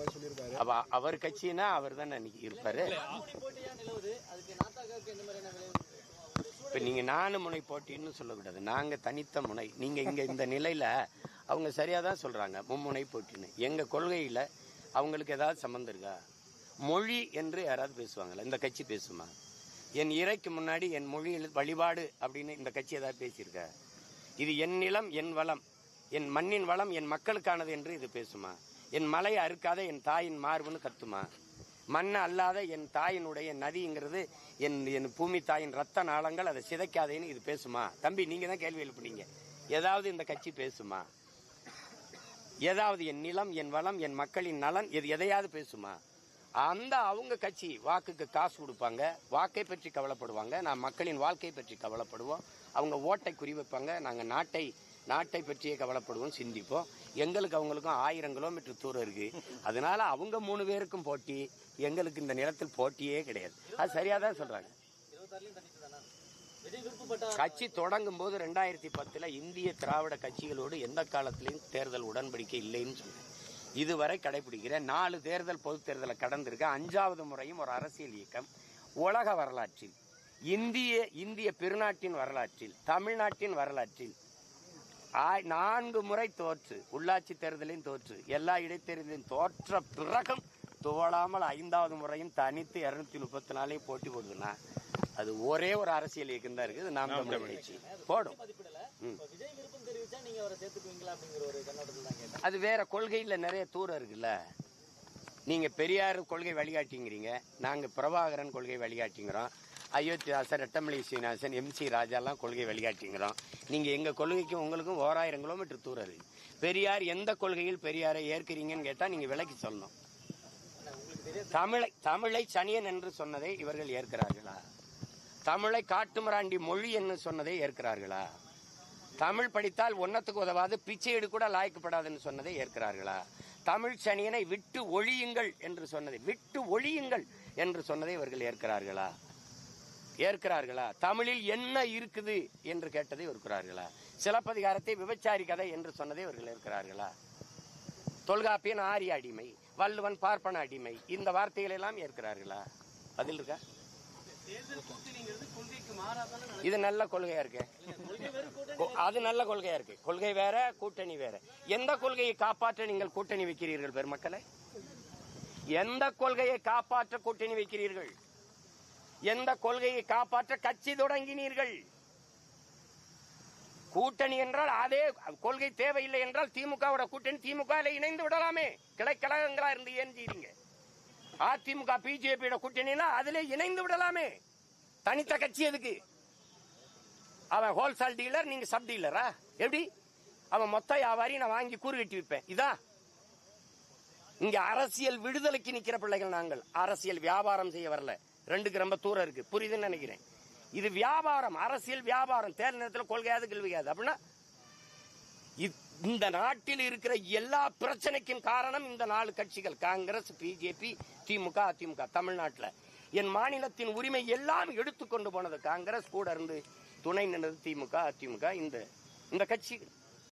வந்து அவர் கட்சினா அவர் தான் அன்னைக்கு இருப்பாரு? இப்ப நீங்க நாலு முனை போட்டின்னு சொல்லக்கூடாது. நாங்க தனித்த முனை. நீங்க இங்க இந்த நிலையில அவங்க சரியா தான் சொல்றாங்க மும்முனை போட்டின்னு. எங்க கொள்கையில அவங்களுக்கு ஏதாவது சம்மந்தம் இருக்கா? மொழி என்று யாராவது பேசுவாங்களா? இந்த கட்சி பேசுமா? என் இறைக்கு முன்னாடி என் மொழியில் வழிபாடு அப்படின்னு இந்த கட்சி ஏதாவது பேசியிருக்கா? இது என் நிலம் என் வளம். என் மண்ணின் வளம் என் மக்களுக்கானது என்று இது பேசுமா? என் மலையை அறுக்காத என் தாயின் மார்புன்னு கத்துமா? மண் அல்லாத என் தாயினுடைய நதிங்கிறது என் என் பூமி தாயின் ரத்த நாளங்கள் அதை சிதைக்காதேன்னு இது பேசுமா? தம்பி நீங்க தான் கேள்வி எழுப்புனீங்க. ஏதாவது இந்த கட்சி பேசுமா? ஏதாவது என் நிலம் என் வளம் என் மக்களின் நலன் இது எதையாவது பேசுமா? அந்த அவங்க கட்சி வாக்குக்கு காசு கொடுப்பாங்க வாக்கை பற்றி கவலைப்படுவாங்க நான் மக்களின் வாழ்க்கை பற்றி கவலைப்படுவோம். அவங்க ஓட்டை குறிவைப்பாங்க நாங்கள் நாட்டை நாட்டை பற்றியே கவலைப்படுவோம் சிந்திப்போம். எங்களுக்கு அவங்களுக்கும் ஆயிரம் கிலோமீட்டர் தூரம் இருக்கு. அதனால அவங்க மூணு பேருக்கும் போட்டி எங்களுக்கு இந்த நிலத்தில் போட்டியே கிடையாது. அது சரியா தான் சொல்றாங்க. கட்சி தொடங்கும் போது ரெண்டாயிரத்தி பத்துல இந்திய திராவிட கட்சிகளோடு எந்த காலத்திலையும் தேர்தல் உடன்படிக்கை இல்லைன்னு சொன்னேன் இதுவரை கடைபிடிக்கிற நாலு தேர்தல் பொது தேர்தலை கடந்திருக்க அஞ்சாவது முறையும் ஒரு அரசியல் இயக்கம். உலக வரலாற்றில் இந்திய இந்திய பெருநாட்டின் வரலாற்றில் தமிழ்நாட்டின் வரலாற்றில் நான்கு முறை தோற்று. உள்ளாட்சி தேர்தலையும் தோற்று. எல்லா இடைத்தேர்தலையும் தோற்ற பிறகும் துவளாமல் ஐந்தாவது முறையும் தனித்து இருநூத்தி முப்பத்தி நாலையும் போட்டி போடுதுன்னா அது ஒரே ஒரு அரசியல் இயக்கம் தான் இருக்குது. நாம் தமிழர் கட்சி. போடும். அது வேற கொள்கையில் நிறைய தூரம் இருக்குல்ல. நீங்க பெரியார் கொள்கை வழிகாட்டிங்கிறீங்க. நாங்க பிரபாகரன் கொள்கை வழிகாட்டிங்கிறோம். அயோத்திதாசர் ரெட்டமலை சீனிவாசன் எம் சி ராஜாலாம் கொள்கை வழிகாட்டிங்கிறோம். நீங்கள் எங்கள் கொள்கைக்கும் உங்களுக்கும் ஓராயிரம் கிலோமீட்டர் தூரம் இருக்கு பெரியார் எந்த கொள்கையில் பெரியாரை ஏற்கிறீங்கன்னு கேட்டால் நீங்கள் விலைக்கு சொல்லணும். தமிழை தமிழை சனியன் என்று சொன்னதை இவர்கள் ஏற்கிறார்களா? தமிழை காட்டுமிராண்டி மொழி என்று சொன்னதை ஏற்கிறார்களா? தமிழ் படித்தால் ஒன்னத்துக்கு உதவாது பிச்சையீடு கூட லாய்க்கப்படாதுன்னு சொன்னதை ஏற்கிறார்களா? தமிழ் சனியனை விட்டு ஒழியுங்கள் என்று சொன்னதை விட்டு ஒழியுங்கள் என்று சொன்னதை இவர்கள் ஏற்கிறார்களா? ஏற்கிறார்களா? தமிழில் என்ன இருக்குது என்று கேட்டதை இருக்கிறார்களா சிலப்பதிகாரத்தை விபச்சாரி கதை என்று சொன்னதை இவர்கள் இருக்கிறார்களா தொல்காப்பியன் ஆரிய அடிமை வள்ளுவன் பார்ப்பன அடிமை இந்த வார்த்தைகளை எல்லாம் ஏற்கிறார்களா? பதில் இருக்கா? இது நல்ல கொள்கையா இருக்கு? அது நல்ல கொள்கையா இருக்கு. கொள்கை வேற கூட்டணி வேற. எந்த கொள்கையை காப்பாற்ற நீங்கள் கூட்டணி வைக்கிறீர்கள் பெருமக்களை? எந்த கொள்கையை காப்பாற்ற கூட்டணி வைக்கிறீர்கள்? எந்த கொள்கையை காப்பாற்ற கட்சி தொடங்கினீர்கள்? கூட்டணி என்றால் அதே கொள்கை தேவையில்லை என்றால் திமுகவோட கூட்டணி திமுக இணைந்து விடலாமே. கிளைக்கழகங்களா இருந்து ஏன் அதிமுக பிஜேபியோட கூட்டணினா அதுல இணைந்து விடலாமே. தனித்த கட்சி எதுக்கு? அவன் ஹோல்சேல் டீலர் நீங்க சப் டீலரா? எப்படி? அவன் மொத்த வியாபாரி நான் வாங்கி கூறு கட்டி விற்பேன். இதா? இங்க அரசியல் விடுதலைக்கு நிக்கிற பிள்ளைகள் நாங்கள். அரசியல் வியாபாரம் செய்ய வரல. ரெண்டுக்கு ரொம்ப தூரம் இருக்கு. புரியுதுன்னு நினைக்கிறேன். இது வியாபாரம் அரசியல் வியாபாரம். தேர்தல் நேரத்தில் கொள்கையாது கேள்வியாது அப்படின்னா இ- இந்த நாட்டில் இருக்கிற எல்லா பிரச்சனைக்கும் காரணம் இந்த நாலு கட்சிகள். காங்கிரஸ் பிஜேபி திமுக அதிமுக தமிழ்நாட்டில். என் மாநிலத்தின் உரிமை எல்லாம் எடுத்துக்கொண்டு போனது காங்கிரஸ். கூட இருந்து துணை நின்றது திமுக அதிமுக இந்த இந்த கட்சிகள்.